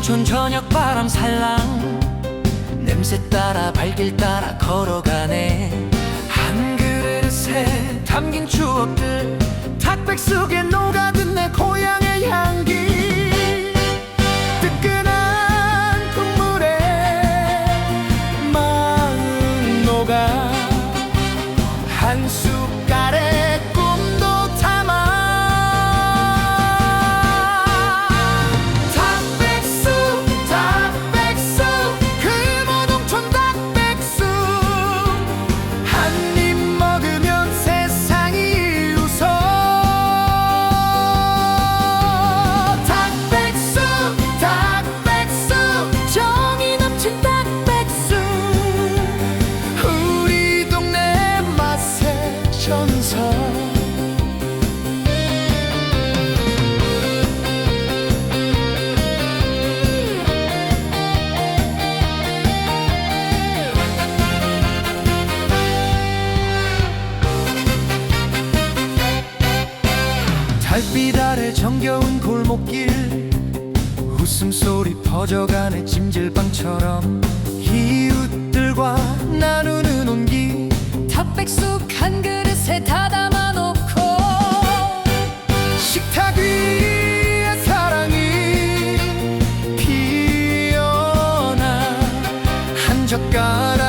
농촌 저녁 바람 살랑. 냄새 따라 발길 따라 걸어가네. 한 그릇에 담긴 추억들 탁백 속에 녹아든 내 고향의 향기. 뜨끈한 국물에 마음 녹아. 한숟 달빛 아래 정겨운 골목길 웃음소리 퍼져가네 찜질방처럼 God